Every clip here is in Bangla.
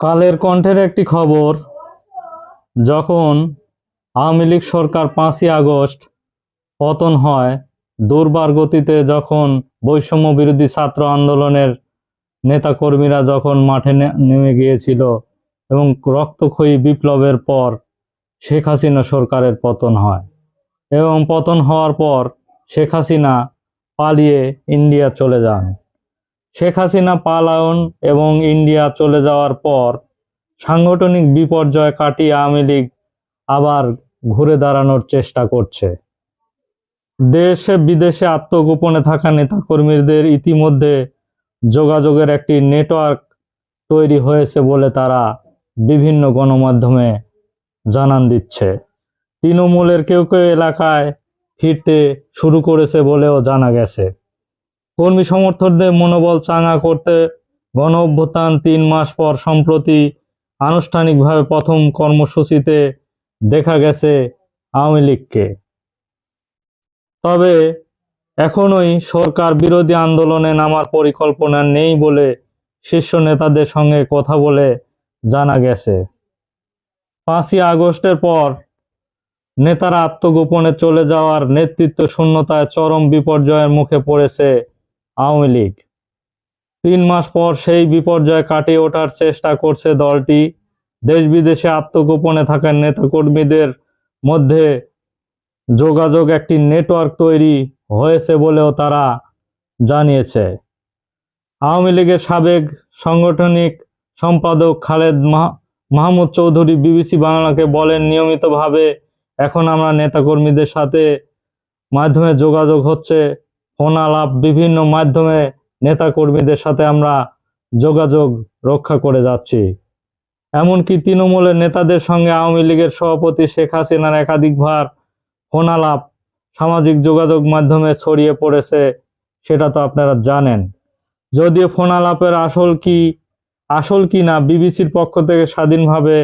কালের কণ্ঠের একটি খবর, যখন আওয়ামী লীগ সরকার পাঁচই আগস্ট পতন হয়, দুর্বার গতিতে যখন বৈষম্য বিরোধী ছাত্র আন্দোলনের নেতাকর্মীরা যখন মাঠে নেমে গিয়েছিল এবং রক্তক্ষয়ী বিপ্লবের পর শেখ হাসিনা সরকারের পতন হয় এবং পতন হওয়ার পর শেখ হাসিনা পালিয়ে ইন্ডিয়া চলে যান। শেখ হাসিনা পালায়ন এবং ইন্ডিয়া চলে যাওয়ার পর সাংগঠনিক বিপর্যয় কাটিয়ে আওয়ামী লীগ আবার ঘুরে দাঁড়ানোর চেষ্টা করছে। দেশে বিদেশে আত্মগোপনে থাকা নেতাকর্মীদের ইতিমধ্যে যোগাযোগের একটি নেটওয়ার্ক তৈরি হয়েছে বলে তারা বিভিন্ন গণমাধ্যমে জানান দিচ্ছে। তৃণমূলের কেউ কেউ এলাকায় ফিরতে শুরু করেছে বলেও জানা গেছে। কর্মী সমর্থকদের মনোবল চাঙা করতে গণ অভ্যুত্থান তিন মাস পর সম্প্রতি আনুষ্ঠানিকভাবে প্রথম কর্মসূচিতে দেখা গেছে আওয়ামী লীগকে। তবে এখনোই সরকার বিরোধী আন্দোলনে নামার পরিকল্পনা নেই বলে শীর্ষ নেতাদের সঙ্গে কথা বলে জানা গেছে। পাঁচই আগস্টের পর নেতারা আত্মগোপনে চলে যাওয়ার নেতৃত্ব শূন্যতায় চরম বিপর্যয়ের মুখে পড়েছে আওয়ামী লীগ। তিন মাস পর সেই বিপর্যয় কাটিয়ে ওঠার চেষ্টা করছে দলটি। দেশ বিদেশে আত্মগোপনে থাকা নেতাকর্মীদের মধ্যে যোগাযোগ একটি নেটওয়ার্ক তৈরি হয়েছে বলেও তারা জানিয়েছে। আওয়ামী লীগের সাবেক সাংগঠনিক সম্পাদক খালেদ মাহ- মাহমুদ চৌধুরী বিবিসি বাংলাকে বলেন, নিয়মিতভাবে এখন আমরা নেতাকর্মীদের সাথে মাধ্যমে যোগাযোগ হচ্ছে ফোন আলাপ বিভিন্ন মাধ্যমে নেতাকর্মীদের সাথে আমরা যোগাযোগ রক্ষা করে যাচ্ছি। এমনকি তৃণমূলের নেতাদের সঙ্গে আওয়ামী লীগের সভাপতি শেখ হাসিনার একাধিকবার ফোন আলাপ সামাজিক যোগাযোগ মাধ্যমে ছড়িয়ে পড়েছে, সেটা তো আপনারা জানেন। যদিও ফোন আলাপের আসল কি আসল কি না বিবিসির পক্ষ থেকে স্বাধীনভাবে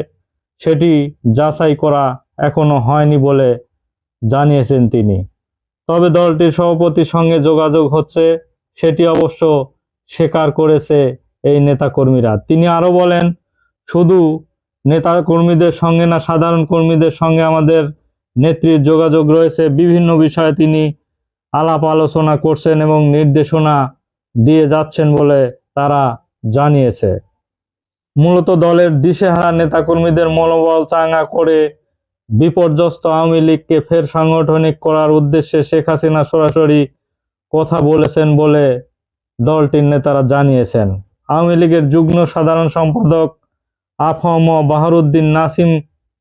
সেটি যাচাই করা এখনও হয়নি বলে জানিয়েছেন তিনি। তবে দলটির সভাপতির সঙ্গে যোগাযোগ হচ্ছে, সেটি অবশ্য স্বীকার করেছে এই নেতাকর্মীরা। তিনি আরও বলেন, শুধু নেতা কর্মীদের সঙ্গে না, সাধারণ কর্মীদের সঙ্গে আমাদের নেত্রীর যোগাযোগ রয়েছে। বিভিন্ন বিষয়ে তিনি আলাপ আলোচনা করছেন এবং নির্দেশনা দিয়ে যাচ্ছেন বলে তারা জানিয়েছে। মূলত দলের দিশেহারা নেতাকর্মীদের মনোবল চাঙ্গা করে বিপর্যস্ত আওয়ামী লীগকে ফের সাংগঠনিক করার উদ্দেশ্যে শেখ হাসিনা সরাসরি কথা বলেছেন বলে দলটির নেতারা জানিয়েছেন। আওয়ামী লীগের যুগ্ম সাধারণ সম্পাদক আফম বাহারুদ্দিন নাসিম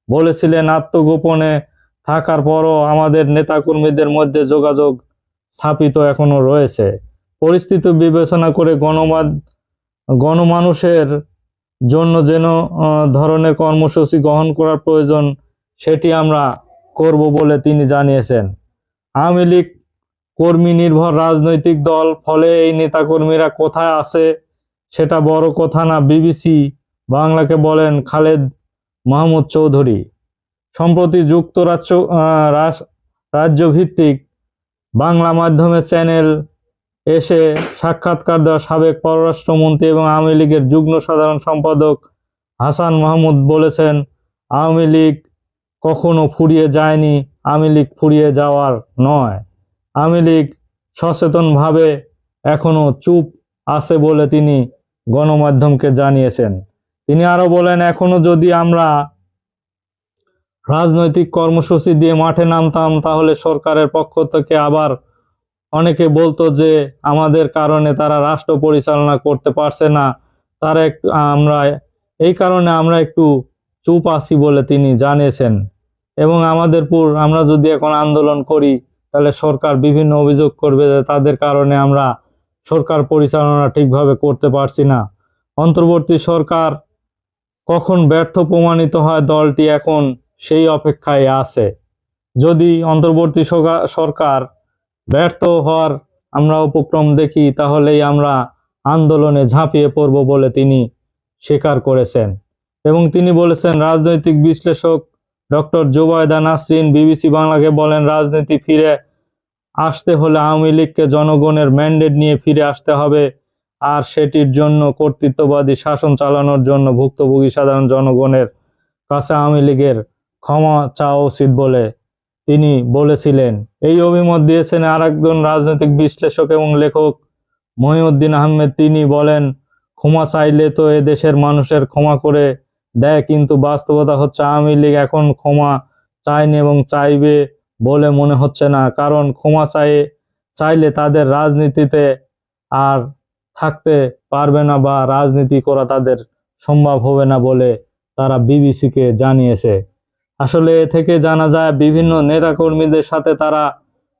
বলেছিলেন, আত্মগোপনে থাকার পরও আমাদের নেতাকর্মীদের মধ্যে যোগাযোগ স্থাপিত এখনও রয়েছে। পরিস্থিতি বিবেচনা করে গণমাদ, গণমানুষের জন্য যেন ধরনের কর্মসূচি গ্রহণ করার প্রয়োজন সেটি আমরা করব বলে তিনি জানিয়েছেন। আওয়ামী লীগ কর্মী নির্ভর রাজনৈতিক দল, ফলে এই নেতাকর্মীরা কোথায় আছে সেটা বড় কথা না, বিবিসি বাংলাকে বলেন খালেদ মাহমুদ চৌধুরী। সম্প্রতি যুক্তরাজ্য রাজ্যভিত্তিক বাংলা মাধ্যমে চ্যানেল এসে সাক্ষাৎকার দেওয়া সাবেক পররাষ্ট্রমন্ত্রী এবং আওয়ামী লীগের যুগ্ম সাধারণ সম্পাদক হাসান মাহমুদ বলেছেন, আওয়ামী লীগ কখনো ফুরিয়ে যায়নি আওয়ামী লীগ ফুরিয়ে যাওয়ার নয়। আওয়ামী লীগ সচেতনভাবে এখনও চুপ আছে বলে তিনি গণমাধ্যমকে জানিয়েছেন। তিনি আরও বলেন এখনও যদি আমরা রাজনৈতিক কর্মসূচি দিয়ে মাঠে নামতাম, তাহলে সরকারের পক্ষ থেকে আবার অনেকে বলতো যে আমাদের কারণে তারা রাষ্ট্র পরিচালনা করতে পারছে না। তারা আমরা, এই কারণে আমরা একটু চুপ আছি বলে তিনি জানিয়েছেন। এবং আমাদের পুর আমরা যদি এখন আন্দোলন করি, তাহলে সরকার বিভিন্ন অভিযোগ করবে যে তাদের কারণে আমরা সরকার পরিচালনা ঠিকভাবে করতে পারছি না। অন্তর্বর্তী সরকার কখন ব্যর্থ প্রমাণিত হয় দলটি এখন সেই অপেক্ষায় আছে। যদি অন্তর্বর্তী সরকা- সরকার ব্যর্থ হওয়ার আমরা উপক্রম দেখি, তাহলেই আমরা আন্দোলনে ঝাঁপিয়ে পড়ব বলে তিনি স্বীকার করেছেন। এবং তিনি বলেছেন, রাজনৈতিক বিশ্লেষক ডক্টর জোবায়দা নাসরিন বিবিসি বাংলাকে বলেন, রাজনীতি ফিরে আসতে হলে আওয়ামী লীগকে জনগণের ম্যান্ডেট নিয়ে ফিরে আসতে হবে আর সেটির জন্য কর্তৃত্ববাদী শাসন চালানোর জন্য ভুক্তভোগী সাধারণ জনগণের কাছে আওয়ামী লীগের ক্ষমা চাওয়া উচিত বলে তিনি বলেছিলেন। এই অভিমত দিয়েছেন আরেকজন রাজনৈতিক বিশ্লেষক এবং লেখক মহিউদ্দিন আহমেদ। তিনি বলেন, ক্ষমা চাইলে তো এ দেশের মানুষের ক্ষমা করে দেয় কিন্তু বাস্তবতা হচ্ছে আওয়ামী লীগ এখন ক্ষমা চায়নি এবং চাইবে বলে মনে হচ্ছে না। কারণ ক্ষমা চাই চাইলে তাদের রাজনীতিতে আর থাকতে পারবে না বা রাজনীতি করা তাদের সম্ভব হবে না বলে তারা বিবিসিকে জানিয়েছে। আসলে এ থেকে জানা যায়, বিভিন্ন নেতাকর্মীদের সাথে তারা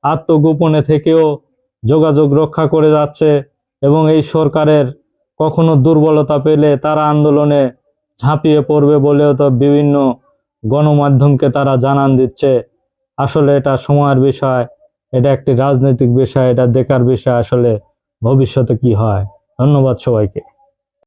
আত্মগোপনে থেকেও যোগাযোগ রক্ষা করে যাচ্ছে এবং এই সরকারের কখনো দুর্বলতা পেলে তারা আন্দোলনে ঝাঁপিয়ে পড়বে বলেও তো বিভিন্ন গণমাধ্যমকে তারা জানান দিচ্ছে। আসলে এটা সময়ের বিষয়, এটা একটি রাজনৈতিক বিষয়, এটা দেখার বিষয়, আসলে ভবিষ্যতে কি হয়। ধন্যবাদ সবাইকে।